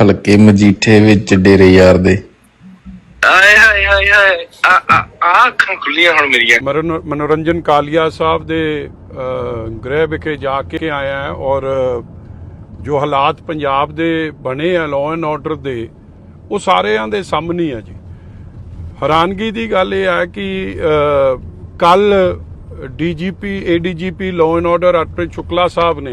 ਹਲਕੇ ਮਜੀਠੇ ਵਿੱਚ ਡੇਰੇ ਯਾਰ ਦੇ। ਆਏ ਹਾਏ ਹਾਏ ਹਾਏ। ਆ ਆ ਆ ਅੱਖਾਂ ਖੁੱਲੀਆਂ ਹੁਣ ਮੇਰੀਆਂ। ਮਰਨ- ਮਨੋਰੰਜਨ ਕਾਲੀਆ ਸਾਹਿਬ ਦੇ ਅ, ਗ੍ਰਹਿ ਵਿਖੇ ਜਾ ਕੇ ਆਇਆ ਹੈ ਔਰ ਜੋ ਹਾਲਾਤ ਪੰਜਾਬ ਦੇ ਬਣੇ ਆ ਲਾਅ ਐਂਡ ਆਰਡਰ ਦੇ ਉਹ ਸਾਰਿਆਂ ਦੇ ਸਾਹਮਣੇ ਆ ਜੀ। ਹੈਰਾਨਗੀ ਦੀ ਗੱਲ ਇਹ ਹੈ ਕਿ ਕੱਲ DGP ADGP law and order Arpit Shukla ਸਾਹਿਬ ਨੇ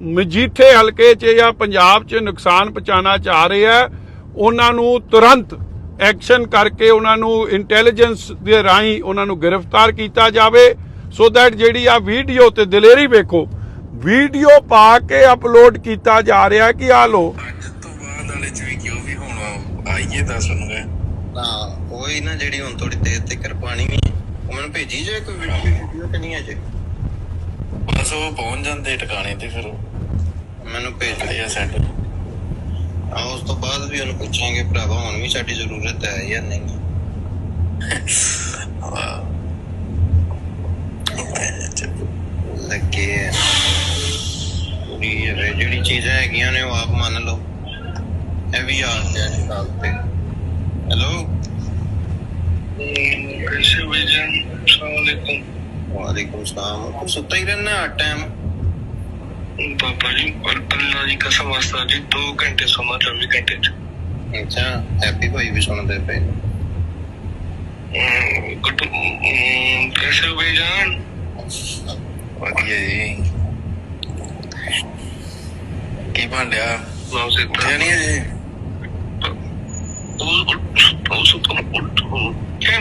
ਮਜੀਠੇ ਹਲਕੇ 'ਚ ਜਾਂ ਪੰਜਾਬ 'ਚ ਨੁਕਸਾਨ ਪਹੁੰਚਾਉਣਾ ਚਾਹ ਰਹੇ ਆ ਉਹਨਾਂ ਨੂੰ ਤੁਰੰਤ ਐਕਸ਼ਨ ਕਰਕੇ ਉਹਨਾਂ ਨੂੰ ਇੰਟੈਲੀਜੈਂਸ ਦੇ ਰਾਹੀਂ ਉਹਨਾਂ ਨੂੰ ਗ੍ਰਿਫਤਾਰ ਕੀਤਾ ਜਾਵੇ। ਸੋ ਦੈਟ ਜਿਹੜੀ ਆ ਵੀਡੀਓ ਤੇ ਦਲੇਰੀ ਵੇਖੋ ਵੀਡੀਓ ਪਾ ਕੇ ਅਪਲੋਡ ਕੀਤਾ ਜਾ ਰਿਹਾ ਕਿ ਆ ਲੋ ਅੱਜ ਤੋਂ ਬਾਅਦ ਵਾਲੇ ਚ ਵੀ ਕਿਉਂ ਵੀ ਹੁਣ ਆਈਏ ਤਾਂ ਸੁਣੂਗੇ ਹਾਂ ਉਹੀ ਨਾ ਜਿਹੜੀ ਹੁਣ ਥੋੜੀ ਦੇਰ ਤੇ ਕਿਰਪਾਣੀ ਵੀ ਉਹ ਮੈਨੂੰ ਭੇਜੀ ਜੇ ਕੋਈ ਵੀਡੀਓ ਤੇ ਨਹੀਂ ਅਜੇ। ਬਸ ਉਹ ਪਹੁੰਚ ਜਾਂਦੇ ਟਿਕਾਣੇ ਤੇ ਫਿਰ ਮੈਨੂੰ ਭੇਜ ਲਿਆ ਸੈਟ ਆ ਉਸ ਤੋਂ ਬਾਅਦ ਵੀ ਉਹਨੂੰ ਪੁੱਛਾਂਗੇ ਭਰਾਵਾ ਹੁਣ ਵੀ ਸਾਡੀ ਜ਼ਰੂਰਤ ਹੈ ਜਾਂ ਨਹੀਂ? ਲੱਗੇ ਪੂਰੀ ਜਿਹੜੀ ਚੀਜ਼ਾਂ ਹੈਗੀਆਂ ਨੇ ਉਹ ਆਪ ਮੰਨ ਲਓ। ਇਹ ਵੀ ਆਸ ਹੈ ਜੀ ਕਾਲ ਤੇ। ਹੈਲੋ ਅਸਲਾਮ ਵਾਲੇਕੁਮ ਵਾਲੇਕੁਮ ਸਲਾਮ। ਸੁੱਤਾ ਹੀ ਰਹਿਣਾ ਟਾਈਮ ਬਾਬਾ ਜੀ ਔਰ ਅੱਲਾ ਦੀ ਕਸਮ ਵਾਸਤਾ ਜੀ ਦੋ ਘੰਟੇ ਸੋਣਾ 24 ਘੰਟੇ ਚ। ਅੱਛਾ ਹੈਪੀ ਭਾਈ ਵੀ ਸੁਣਦੇ ਪਏ। ਗੁੱਡ ਕੈਸੇ ਹੋ ਜਾਨ? ਵਧੀਆ ਜੀ। ਕੀ ਬਣ ਰਿਹਾ? ਨਾਮ ਸੇ ਕੁਝ ਨਹੀਂ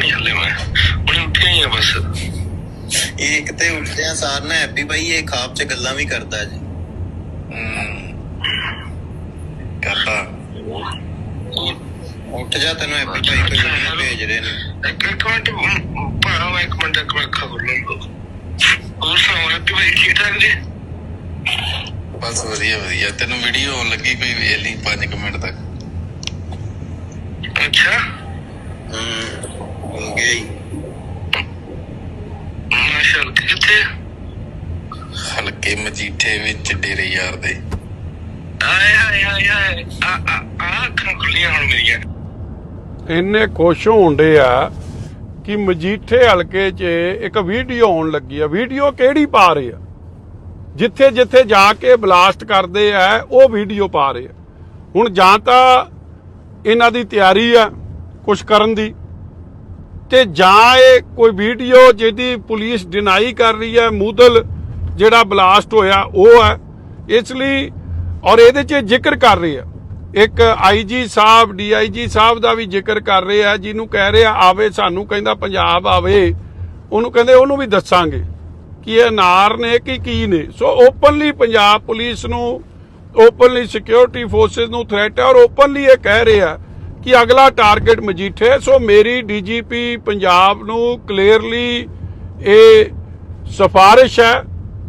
ਜੀ ਹਲੇ ਮੈਂ। ਉਹਨੇ ਹੀ ਬਸ। ਇਹ ਕਿਤੇ ਉੱਠਦੇ ਆ ਸਾਰ ਨਾ ਹੈਪੀ ਭਾਈ ਇਹ ਖਾਪ 'ਚ ਗੱਲਾਂ ਵੀ ਕਰਦਾ ਜੀ। ਕਰਦਾ ਉੱਠ ਜਾ ਤੈਨੂੰ ਐਪੀ ਭਾਈ ਕੋਈ ਵੀਡੀਓ ਭੇਜ ਰਹੇ ਨੇ। ਇੱਕ ਇੱਕ ਮਿੰਟ ਭਾਵਾ ਇੱਕ ਮਿੰਟ ਇੱਕ ਮਿੰਟ ਖਬਰ ਲਓ ਹੋਰ ਸੁਣਾਓ ਐਪੀ ਭਾਈ ਠੀਕ ਠਾਕ ਜੀ? ਬਸ ਵਧੀਆ ਵਧੀਆ। ਤੈਨੂੰ ਵੀਡੀਓ ਆਉਣ ਲੱਗੀ ਕੋਈ ਵੇਖ ਲਈ 5 ਮਿੰਟ ਤੱਕ? ਅੱਛਾ। ਹੂੰ ਗਈ ਮਾਸ਼ਾਅੱਲਾ ਕਿੱਥੇ? ਹਲਕੇ ਮਜੀਠੇ ਵਿੱਚ ਡੇਰੇ ਯਾਰ ਦੇ। ਆਏ ਹਾਏ ਹਾਏ ਆ ਆ ਆ ਅੱਖਾਂ ਖੁੱਲੀਆਂ ਹੁਣ ਮੇਰੀਆਂ। ਇੰਨੇ ਖੁਸ਼ ਹੋਣਦੇ ਆ ਕਿ ਮਜੀਠੇ ਹਲਕੇ 'ਚ ਇੱਕ ਵੀਡੀਓ ਆਉਣ ਲੱਗੀ ਆ। ਵੀਡੀਓ ਕਿਹੜੀ ਪਾ ਰਹੇ ਆ? ਜਿੱਥੇ ਜਿੱਥੇ ਜਾ ਕੇ ਬਲਾਸਟ ਕਰਦੇ ਆ ਉਹ ਵੀਡੀਓ ਪਾ ਰਹੇ ਆ। ਹੁਣ ਜਾਂ ਤਾਂ ਇਹਨਾਂ ਦੀ ਤਿਆਰੀ ਆ ਕੁਝ ਕਰਨ ਦੀ ਤੇ ਜਾਂ ਇਹ ਕੋਈ ਵੀਡੀਓ ਜਿਹਦੀ ਪੁਲਿਸ ਡਿਨਾਈ ਕਰ ਰਹੀ ਹੈ ਮੂਦਲ ਜਿਹੜਾ ਬਲਾਸਟ ਹੋਇਆ, ਉਹ ਹੈ। ਇਸ ਲਈ, ਔਰ ਇਹਦੇ 'ਚ ਜ਼ਿਕਰ ਕਰ ਰਹੇ ਆ ਇੱਕ ਆਈਜੀ ਸਾਹਿਬ ਡੀਆਈਜੀ ਸਾਹਿਬ ਦਾ ਵੀ ਜ਼ਿਕਰ ਕਰ ਰਹੇ ਆ ਜਿਹਨੂੰ ਕਹਿ ਰਹੇ ਆ ਆਵੇ, ਸਾਨੂੰ ਕਹਿੰਦਾ ਪੰਜਾਬ ਆਵੇ। ਉਹਨੂੰ ਕਹਿੰਦੇ, ਉਹਨੂੰ ਵੀ ਦੱਸਾਂਗੇ ਕਿ ਇਹ ਨਾਰ ਨੇ ਕਿ ਕੀ ਨੇ। ਸੋ ਓਪਨਲੀ ਪੰਜਾਬ ਪੁਲਿਸ ਨੂੰ ਓਪਨਲੀ ਸਿਕਿਉਰਿਟੀ ਫੋਰਸਸ ਨੂੰ ਥ੍ਰੈਟ ਹੈ, ਔਰ ਓਪਨਲੀ ਇਹ ਕਹਿ ਰਹੇ ਆ ਕਿ ਅਗਲਾ ਟਾਰਗੇਟ ਮਜੀਠੇ ਹੈ। ਸੋ ਮੇਰੀ ਡੀਜੀਪੀ ਪੰਜਾਬ ਨੂੰ ਕਲੀਅਰਲੀ ਇਹ ਸਿਫਾਰਿਸ਼ ਹੈ